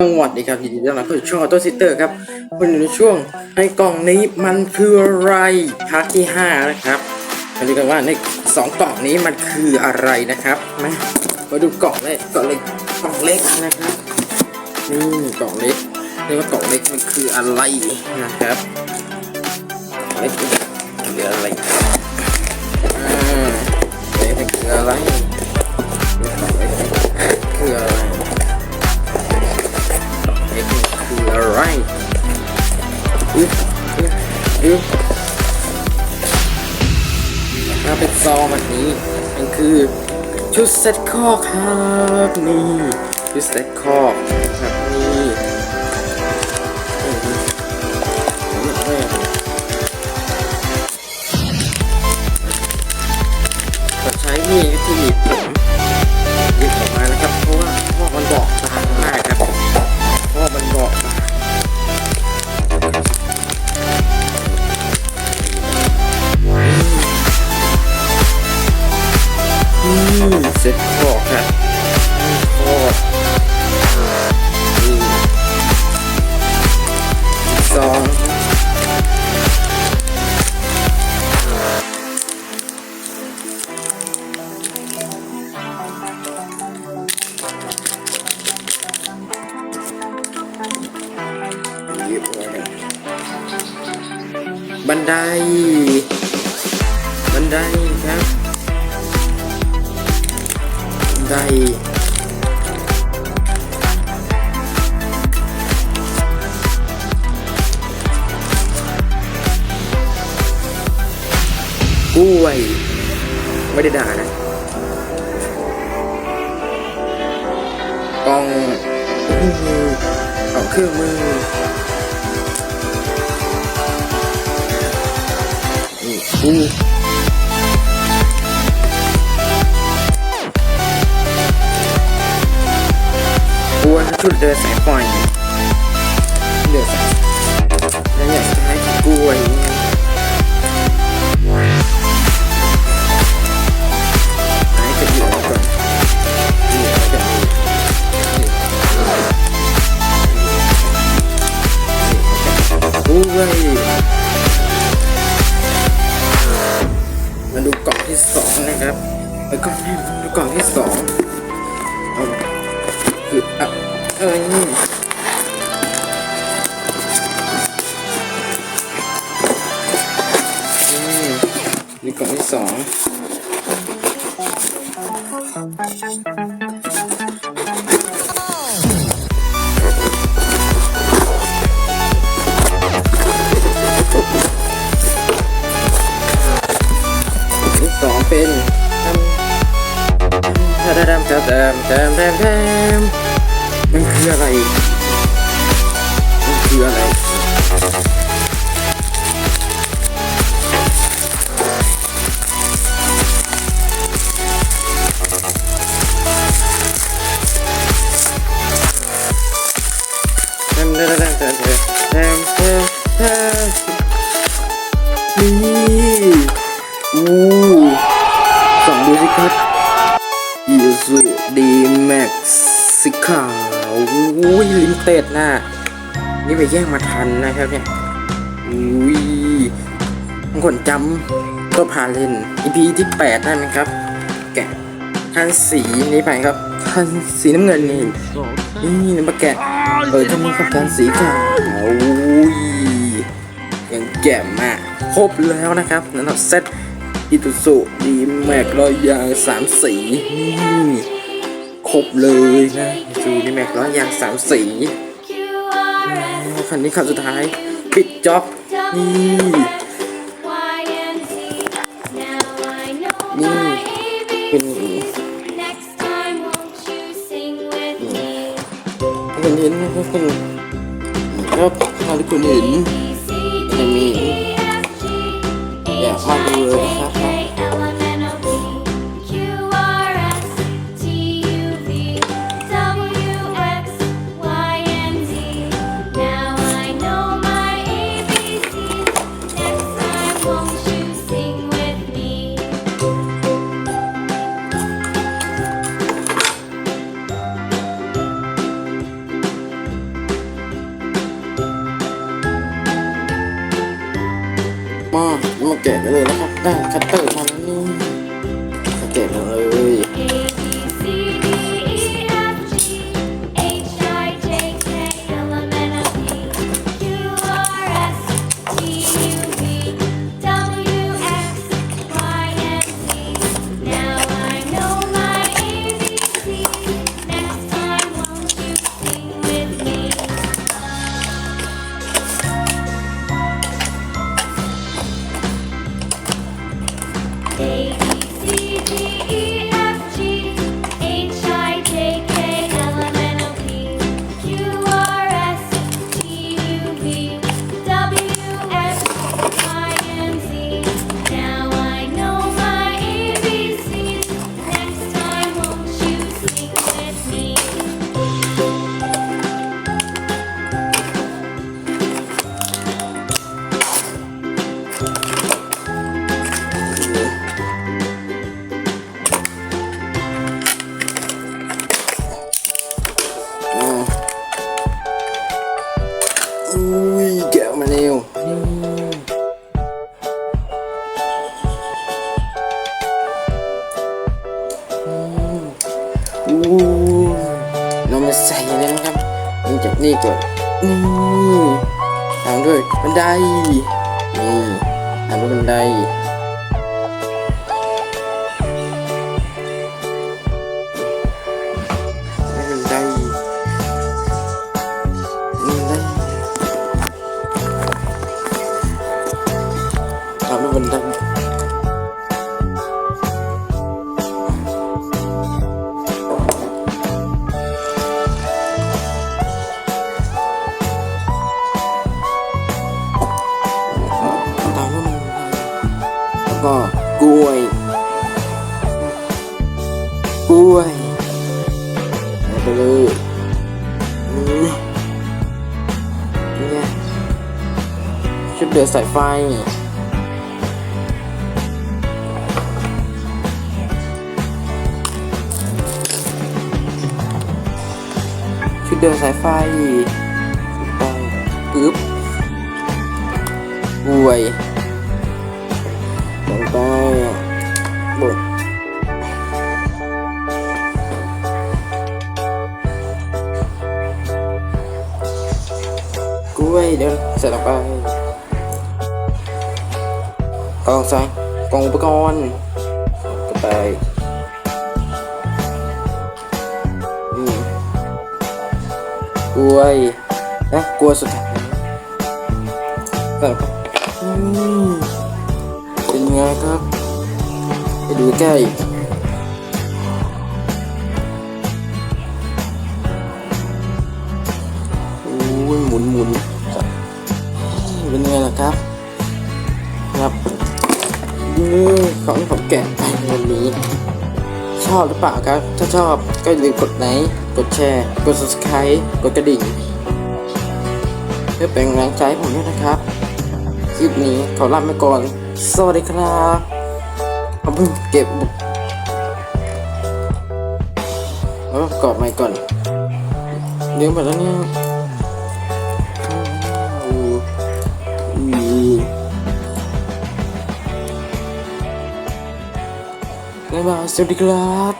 สวัสดีครับยินดีต้อนรับเข้าสู่ช่องออโต้ซิสเตอร์ครับวันนี้ในช่วงในกล่องนี้มันคืออะไรพาร์ทที่ห้านะครับมาดูกันว่าในสองกล่องนี้มันคืออะไรนะครับมามาดูกล่องเลยกล่องเล็กกล่องเล็กนะครับนี่กล่องเล็กเรียกว่ากล่องเล็กมันคืออะไรนะครับเล็กคืออะไรอ่าเล็กมันคืออะไร อึ๊บอึ๊บอึ๊บถ้าเป็นซองแบบนี้มันคือชุดเซ็ตคอครับนี่ชุดเซ็ตคอ ได บันไดครับบันไดกล้วย ไม่ได้ด่านะกล่องอื้อหือกล่องเครื่องมือ นี่อู้กล้วยชุดเดินสายไฟเดินสายแล้วอยากจะให้กล้วยให้ ที่สองนะครับไปกล่องที่กล่องที่สองเอาคืออะเอ้ยนี่อืมนี่กล่องที่สอง ทำทำทำทำทำทำทำมันคืออะไรมันคืออะไรแทมแทมแทมแทมแทมแทมแทมนี่อู้สองดูสิครับ ยูสุดีแม็กซิขาวอุ้ยลิมเต็ดนะนี่ไปแย่งมาทันนะครับเนี่ยอุ้ยบางคนจำก็พาเล่น EP ที่ 8 ได้ไหมครับ แกะทันสีนี้ไปครับทันสีน้ำเงินนี่นี่น้ำปลาแกะเออจะมีกับการสีขาวอุ้ยยังแก่มากครบแล้วนะครับนั่นเราเซต อิตุสุดีแม็กรอยยางสามสีนี่ครบเลยนะอิตุดีแม็กรอยยางสามสีคันนี้คันสุดท้ายปิดจ็อบนี่นี่เป็นคนเห็นคนครับถ้าทุกคนเห็นจะมี อยากมาดูเลยนะครับ มามาแกะกันเลยนะครับได้คัตเตอร์มาแล้วนี่แกะเลย อู้เรามาใส่เลยนะครับหลังจากนี้ก่อนนี่ตามด้วยบันไดนี่ตามด้วยบันได ชุดเดือดสายไฟชุดเดือดสายไฟไปปึ๊บอวยลงไปบดกล้วยเดี๋ยวใส่ลงไป กองใส่กล่องอุปกรณ์ก็ไปอืมกล้วยนะกล้วสุดท้ายใส่ลงไปอืมเป็นไงครับ ไปดูใกล้โอ้ยหมุนหมุนเป็นไงล่ะครับ ครับ นี่ของผมแกะไปวันนี้ ชอบหรือเปล่าครับ ถ้าชอบก็อย่าลืมกดไลค์กดแชร์ กด subscribe กดกระดิ่ง เพื่อเป็นกำลังใจผมด้วยนะครับ คลิปนี้ขอลาไปก่อน สวัสดีครับเอาเพิ่งเก็บบุกแล้วก็กรอบใหม่ก่อนเดี๋ยวหมดแล้วเนี่ย บ๊